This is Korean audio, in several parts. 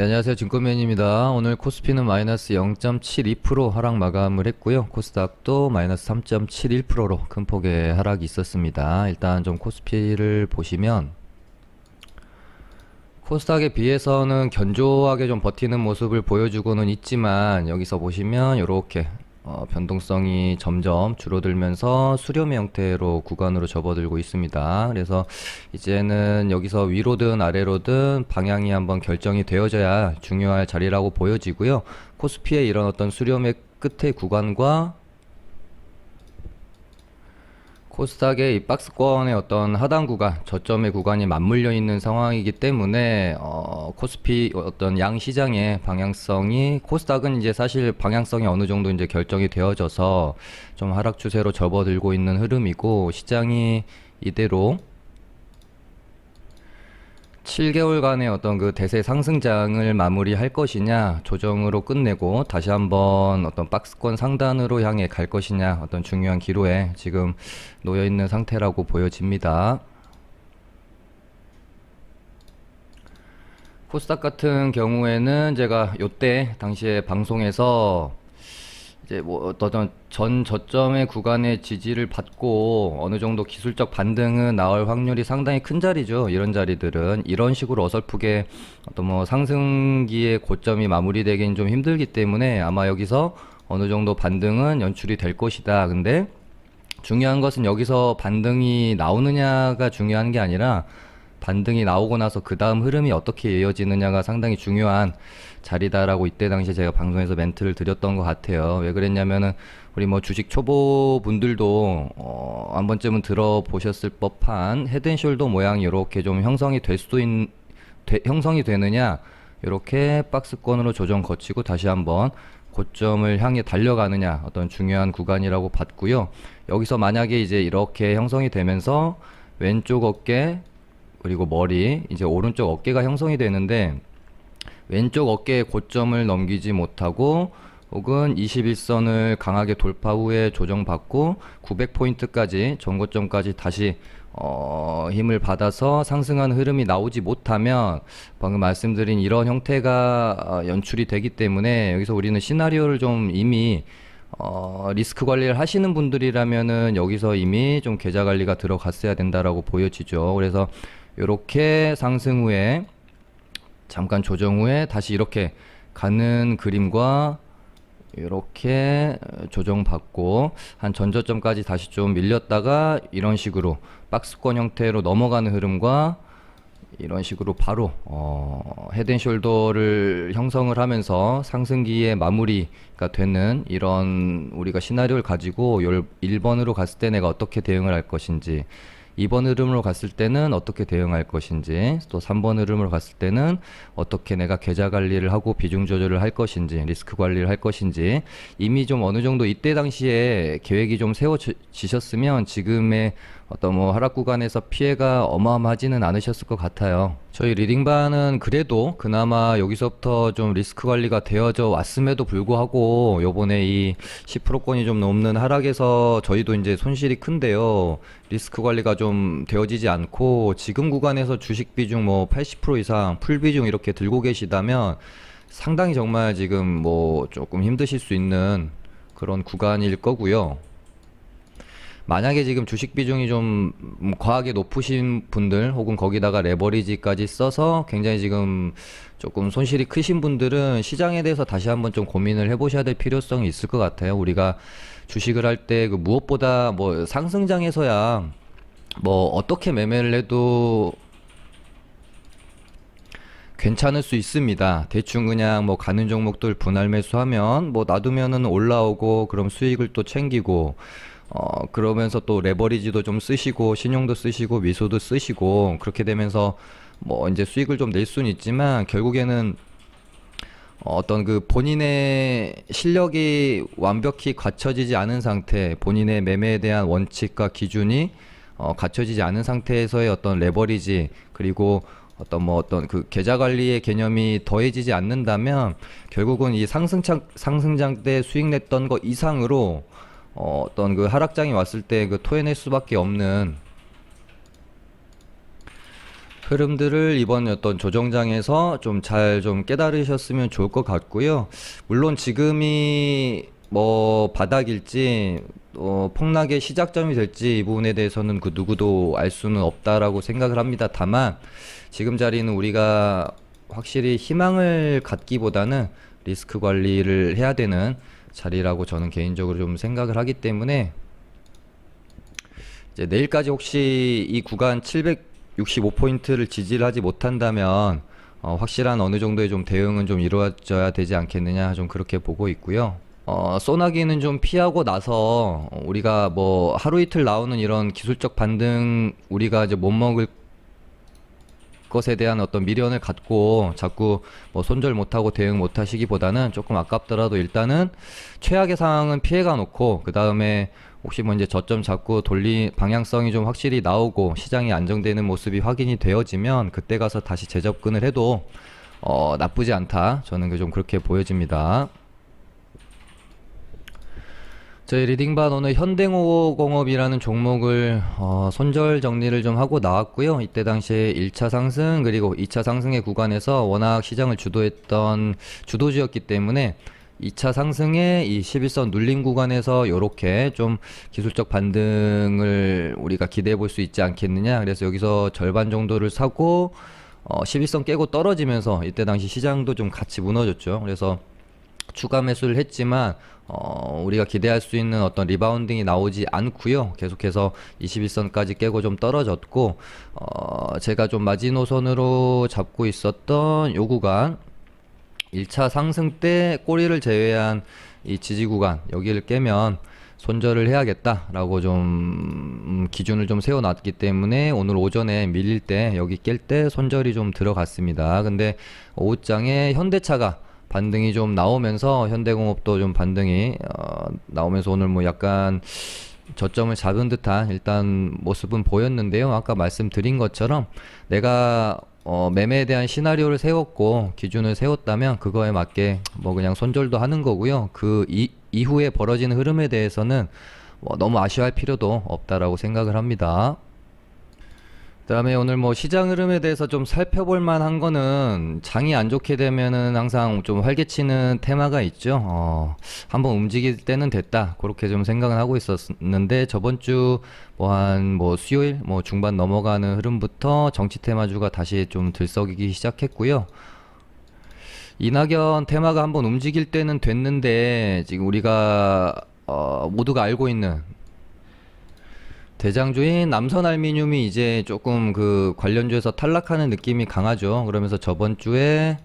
네, 안녕하세요. 증권맨입니다. 오늘 코스피는 마이너스 0.72% 하락 마감을 했고요. 코스닥도 마이너스 3.71%로 큰 폭의 하락이 있었습니다. 일단 좀 코스피를 보시면 코스닥에 비해서는 견조하게 좀 버티는 모습을 보여주고는 있지만 여기서 보시면 이렇게 어, 변동성이 점점 줄어들면서 수렴의 형태로 구간으로 접어들고 있습니다. 그래서 이제는 여기서 위로든 아래로든 방향이 한번 결정이 되어져야 중요할 자리라고 보여지고요. 코스피의 이런 어떤 수렴의 끝의 구간과 코스닥의 이 박스권의 어떤 하단 구간, 저점의 구간이 맞물려 있는 상황이기 때문에 어, 코스피 어떤 양 시장의 방향성이 코스닥은 이제 사실 방향성이 어느 정도 이제 결정이 되어져서 좀 하락 추세로 접어들고 있는 흐름이고 시장이 이대로 7개월간의 어떤 그 대세 상승장을 마무리할 것이냐, 조정으로 끝내고 다시 한번 어떤 박스권 상단으로 향해 갈 것이냐, 어떤 중요한 기로에 지금 놓여 있는 상태라고 보여집니다. 코스닥 같은 경우에는 제가 요때 당시에 방송에서 이제 뭐 어떤 전 저점의 구간의 지지를 받고 어느 정도 기술적 반등은 나올 확률이 상당히 큰 자리죠. 이런 자리들은 이런 식으로 어설프게 어떤 뭐 상승기의 고점이 마무리되긴 좀 힘들기 때문에 아마 여기서 어느 정도 반등은 연출이 될 것이다. 근데 중요한 것은 여기서 반등이 나오느냐가 중요한 게 아니라 반등이 나오고 나서 그 다음 흐름이 어떻게 이어지느냐가 상당히 중요한 자리다라고 이때 당시에 제가 방송에서 멘트를 드렸던 것 같아요. 왜 그랬냐면은 우리 뭐 주식 초보 분들도 어, 한 번쯤은 들어보셨을 법한 헤드앤숄더 모양이 이렇게 좀 형성이 될 수도 있, 되, 형성이 되느냐 이렇게 박스권으로 조정 거치고 다시 한번 고점을 향해 달려가느냐 어떤 중요한 구간이라고 봤고요. 여기서 만약에 이제 이렇게 형성이 되면서 왼쪽 어깨 그리고 머리 이제 오른쪽 어깨가 형성이 되는데 왼쪽 어깨의 고점을 넘기지 못하고 혹은 21선을 강하게 돌파 후에 조정받고 900포인트까지 전고점까지 다시 어, 힘을 받아서 상승한 흐름이 나오지 못하면 방금 말씀드린 이런 형태가 어, 연출이 되기 때문에 여기서 우리는 시나리오를 좀 이미 어, 리스크 관리를 하시는 분들이라면은 여기서 이미 좀 계좌 관리가 들어갔어야 된다라고 보여지죠. 그래서 이렇게 상승 후에 잠깐 조정 후에 다시 이렇게 가는 그림과 이렇게 조정받고 한 전저점까지 다시 좀 밀렸다가 이런 식으로 박스권 형태로 넘어가는 흐름과 이런 식으로 바로 어, 헤드앤숄더를 형성을 하면서 상승기의 마무리가 되는 이런 우리가 시나리오를 가지고 1번으로 갔을 때 내가 어떻게 대응을 할 것인지 2번 흐름으로 갔을 때는 어떻게 대응할 것인지 또 3번 흐름으로 갔을 때는 어떻게 내가 계좌 관리를 하고 비중 조절을 할 것인지 리스크 관리를 할 것인지 이미 좀 어느 정도 이때 당시에 계획이 좀 세워지셨으면 지금의 어떤 뭐 하락 구간에서 피해가 어마어마하지는 않으셨을 것 같아요. 저희 리딩반은 그래도 그나마 여기서부터 좀 리스크 관리가 되어져 왔음에도 불구하고 요번에 이 10%권이 좀 넘는 하락에서 저희도 이제 손실이 큰데요. 리스크 관리가 좀 되어지지 않고 지금 구간에서 주식 비중 뭐 80% 이상 풀 비중 이렇게 들고 계시다면 상당히 정말 지금 뭐 조금 힘드실 수 있는 그런 구간일 거고요. 만약에 지금 주식 비중이 좀 과하게 높으신 분들 혹은 거기다가 레버리지까지 써서 굉장히 지금 조금 손실이 크신 분들은 시장에 대해서 다시 한번 좀 고민을 해보셔야 될 필요성이 있을 것 같아요. 우리가 주식을 할 때 그 무엇보다 뭐 상승장에서야 뭐 어떻게 매매를 해도 괜찮을 수 있습니다. 대충 그냥 뭐 가는 종목들 분할 매수하면 뭐 놔두면은 올라오고 그럼 수익을 또 챙기고 어 그러면서 또 레버리지도 좀 쓰시고 신용도 쓰시고 미소도 쓰시고 그렇게 되면서 뭐 이제 수익을 좀 낼 수는 있지만 결국에는 어떤 그 본인의 실력이 완벽히 갖춰지지 않은 상태, 본인의 매매에 대한 원칙과 기준이 어, 갖춰지지 않은 상태에서의 어떤 레버리지 그리고 어떤 뭐 어떤 그 계좌 관리의 개념이 더해지지 않는다면 결국은 이 상승장 상승장 때 수익 냈던 거 이상으로 어, 어떤 그 하락장이 왔을 때 그 토해낼 수밖에 없는 흐름들을 이번 어떤 조정장에서 좀잘좀 깨달으셨으면 좋을 것 같고요. 물론 지금이 뭐 바닥일지 어, 폭락의 시작점이 될지 이 부분에 대해서는 그 누구도 알 수는 없다라고 생각을 합니다. 다만 지금 자리는 우리가 확실히 희망을 갖기보다는 리스크 관리를 해야 되는 자리라고 저는 개인적으로 좀 생각을 하기 때문에 이제 내일까지 혹시 이 구간 765포인트를 지지를 하지 못한다면 어, 확실한 어느 정도의 좀 대응은 좀 이루어져야 되지 않겠느냐 좀 그렇게 보고 있고요. 어, 소나기는 좀 피하고 나서 우리가 뭐 하루 이틀 나오는 이런 기술적 반등 우리가 이제 못 먹을 것에 대한 어떤 미련을 갖고 자꾸 뭐 손절 못하고 대응 못하시기보다는 조금 아깝더라도 일단은 최악의 상황은 피해가 놓고 그 다음에 혹시 뭐 이제 저점 잡고 돌리 방향성이 좀 확실히 나오고 시장이 안정되는 모습이 확인이 되어지면 그때 가서 다시 재접근을 해도 어 나쁘지 않다 저는 그 좀 그렇게 보여집니다. 저희 리딩반 오늘 현대공업이라는 종목을 어, 손절 정리를 좀 하고 나왔고요. 이때 당시에 1차 상승 그리고 2차 상승의 구간에서 워낙 시장을 주도했던 주도주였기 때문에 2차 상승의 이 11선 눌림 구간에서 이렇게 좀 기술적 반등을 우리가 기대해 볼 수 있지 않겠느냐. 그래서 여기서 절반 정도를 사고 어, 11선 깨고 떨어지면서 이때 당시 시장도 좀 같이 무너졌죠. 그래서 추가 매수를 했지만 어, 우리가 기대할 수 있는 어떤 리바운딩이 나오지 않고요. 계속해서 21선까지 깨고 좀 떨어졌고 어, 제가 좀 마지노선으로 잡고 있었던 요 구간 1차 상승 때 꼬리를 제외한 이 지지 구간 여기를 깨면 손절을 해야겠다라고 좀 음, 기준을 좀 세워놨기 때문에 오늘 오전에 밀릴 때 여기 깰 때 손절이 좀 들어갔습니다. 근데 오후장에 현대차가 반등이 좀 나오면서 현대공업도 좀 반등이 어, 나오면서 오늘 뭐 약간 저점을 잡은 듯한 일단 모습은 보였는데요. 아까 말씀드린 것처럼 내가 어, 매매에 대한 시나리오를 세웠고 기준을 세웠다면 그거에 맞게 뭐 그냥 손절도 하는 거고요. 그 이, 이후에 벌어지는 흐름에 대해서는 뭐 너무 아쉬워할 필요도 없다라고 생각을 합니다. 그다음에 오늘 뭐 시장 흐름에 대해서 좀 살펴볼 만한 거는 장이 안 좋게 되면은 항상 좀 활개치는 테마가 있죠. 어, 한번 움직일 때는 됐다. 그렇게 좀 생각은 하고 있었는데 저번 주 뭐 한뭐 수요일 뭐 중반 넘어가는 흐름부터 정치 테마주가 다시 좀 들썩이기 시작했고요. 이낙연 테마가 한번 움직일 때는 됐는데 지금 우리가 어, 모두가 알고 있는 대장주인 남선 알미늄이 이제 조금 그 관련주에서 탈락하는 느낌이 강하죠. 그러면서 저번 주에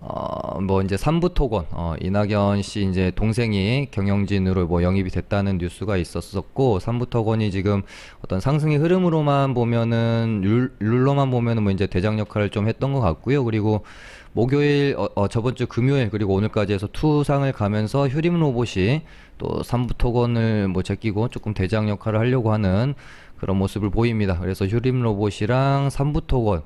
어 뭐 이제 삼부토건 어 이낙연 씨 이제 동생이 경영진으로 뭐 영입이 됐다는 뉴스가 있었었고 삼부토건이 지금 어떤 상승의 흐름으로만 보면은 룰, 룰로만 보면은 뭐 이제 대장 역할을 좀 했던 것 같고요. 그리고 목요일 어, 어 저번 주 금요일 그리고 오늘까지 해서 투상을 가면서 휴림 로봇이 또 삼부토건을 뭐 제끼고 조금 대장 역할을 하려고 하는 그런 모습을 보입니다. 그래서 휴림 로봇이랑 삼부토건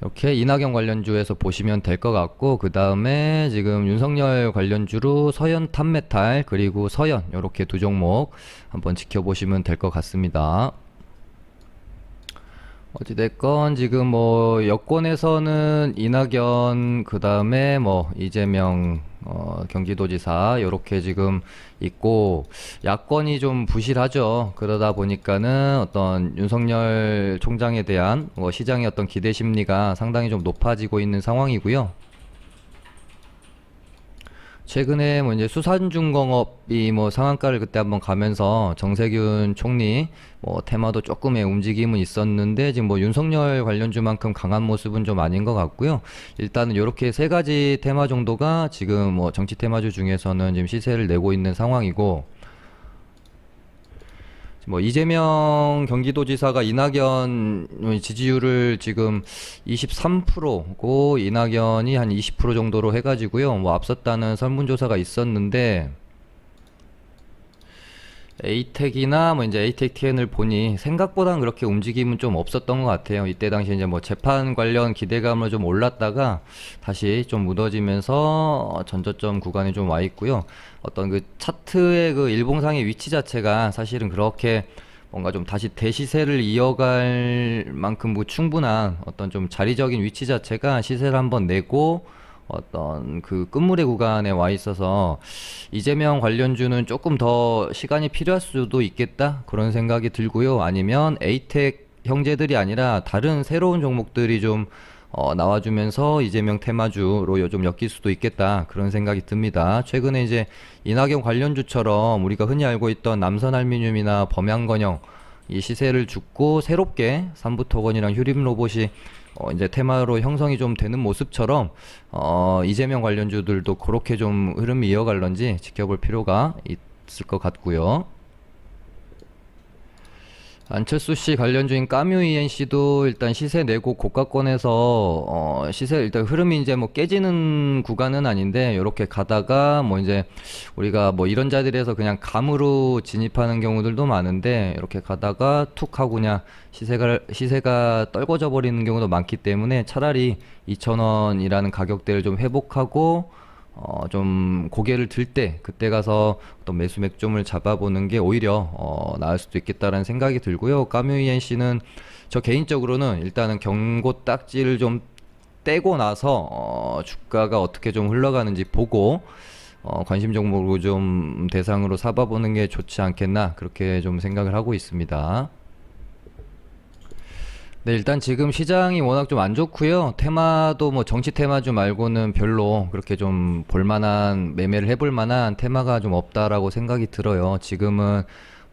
이렇게 이낙연 관련주에서 보시면 될 것 같고 그 다음에 지금 윤석열 관련주로 서현 탑메탈 그리고 서현 이렇게 두 종목 한번 지켜보시면 될 것 같습니다. 어찌됐건 지금 뭐 여권에서는 이낙연 그 다음에 뭐 이재명 어, 경기도지사 요렇게 지금 있고 야권이 좀 부실하죠. 그러다 보니까는 어떤 윤석열 총장에 대한 뭐 시장의 어떤 기대 심리가 상당히 좀 높아지고 있는 상황이고요. 최근에 뭐 이제 수산중공업이 뭐 상한가를 그때 한번 가면서 정세균 총리 뭐 테마도 조금의 움직임은 있었는데 지금 뭐 윤석열 관련주만큼 강한 모습은 좀 아닌 것 같고요. 일단은 이렇게 세 가지 테마 정도가 지금 뭐 정치 테마주 중에서는 지금 시세를 내고 있는 상황이고 뭐 이재명 경기도지사가 이낙연 지지율을 지금 23%고 이낙연이 한 20% 정도로 해가지고요. 뭐 앞섰다는 설문조사가 있었는데 에이텍이나 뭐 이제 에이텍 TN을 보니 생각보다는 그렇게 움직임은 좀 없었던 것 같아요. 이때 당시 이제 뭐 재판 관련 기대감으로 좀 올랐다가 다시 좀 무너지면서 전저점 구간에 좀 와 있고요. 어떤 그 차트의 그 일봉상의 위치 자체가 사실은 그렇게 뭔가 좀 다시 대시세를 이어갈 만큼 뭐 충분한 어떤 좀 자리적인 위치 자체가 시세를 한번 내고 어떤 그 끝물의 구간에 와 있어서 이재명 관련주는 조금 더 시간이 필요할 수도 있겠다 그런 생각이 들고요. 아니면 에이텍 형제들이 아니라 다른 새로운 종목들이 좀 어, 나와주면서 이재명 테마주로 요즘 엮일 수도 있겠다 그런 생각이 듭니다. 최근에 이제 이낙연 관련주처럼 우리가 흔히 알고 있던 남선 알미늄이나 범양건영 이 시세를 죽고 새롭게 삼부토건이랑 휴림 로봇이 어, 이제 테마로 형성이 좀 되는 모습처럼 어, 이재명 관련주들도 그렇게 좀 흐름이 이어갈런지 지켜볼 필요가 있을 것 같고요. 안철수 씨 관련 주인 까뮤 ENC도 일단 시세 내고 고가권에서 어 시세 일단 흐름이 이제 뭐 깨지는 구간은 아닌데 이렇게 가다가 뭐 이제 우리가 뭐 이런 자들에서 그냥 감으로 진입하는 경우들도 많은데 이렇게 가다가 툭 하고 그냥 시세가 시세가 떨궈져 버리는 경우도 많기 때문에 차라리 2,000원이라는 가격대를 좀 회복하고 어, 좀 고개를 들 때 그때 가서 어떤 매수 맥점을 잡아보는 게 오히려 어, 나을 수도 있겠다라는 생각이 들고요. 까뮤이엔 씨는 저 개인적으로는 일단은 경고 딱지를 좀 떼고 나서 어, 주가가 어떻게 좀 흘러가는지 보고 어, 관심 종목으로 좀 대상으로 삼아보는 게 좋지 않겠나 그렇게 좀 생각을 하고 있습니다. 네, 일단 지금 시장이 워낙 좀 안 좋고요. 테마도 뭐 정치 테마주 말고는 별로 그렇게 좀 볼만한 매매를 해볼 만한 테마가 좀 없다라고 생각이 들어요. 지금은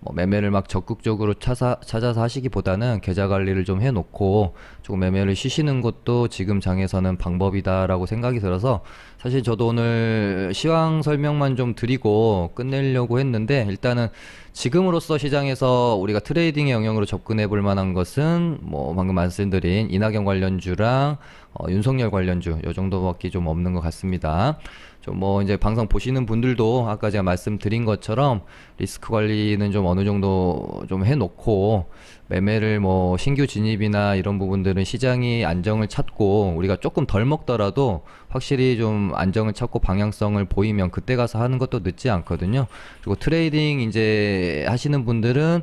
뭐 매매를 막 적극적으로 찾아, 찾아서 하시기보다는 계좌 관리를 좀 해놓고 조금 매매를 쉬시는 것도 지금 장에서는 방법이다라고 생각이 들어서 사실 저도 오늘 시황 설명만 좀 드리고 끝내려고 했는데 일단은 지금으로서 시장에서 우리가 트레이딩의 영역으로 접근해 볼 만한 것은 뭐 방금 말씀드린 이낙연 관련주랑 어, 윤석열 관련주 요 정도밖에 좀 없는 것 같습니다. 좀 뭐 이제 방송 보시는 분들도 아까 제가 말씀드린 것처럼 리스크 관리는 좀 어느 정도 좀 해놓고 매매를 뭐 신규 진입이나 이런 부분들은 시장이 안정을 찾고 우리가 조금 덜 먹더라도 확실히 좀 안정을 찾고 방향성을 보이면 그때 가서 하는 것도 늦지 않거든요. 그리고 트레이딩 이제 하시는 분들은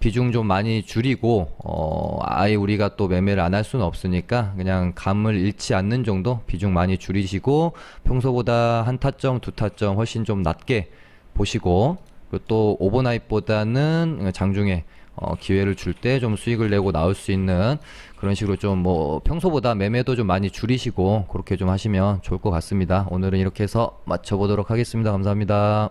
비중 좀 많이 줄이고 어 아예 우리가 또 매매를 안 할 수는 없으니까 그냥 감을 잃지 않는 정도 비중 많이 줄이시고 평소보다 한 타점 두 타점 훨씬 좀 낮게 보시고 그리고 또 오버나잇보다는 장중에 어, 기회를 줄 때 좀 수익을 내고 나올 수 있는 그런 식으로 좀 뭐 평소보다 매매도 좀 많이 줄이시고 그렇게 좀 하시면 좋을 것 같습니다. 오늘은 이렇게 해서 마쳐보도록 하겠습니다. 감사합니다.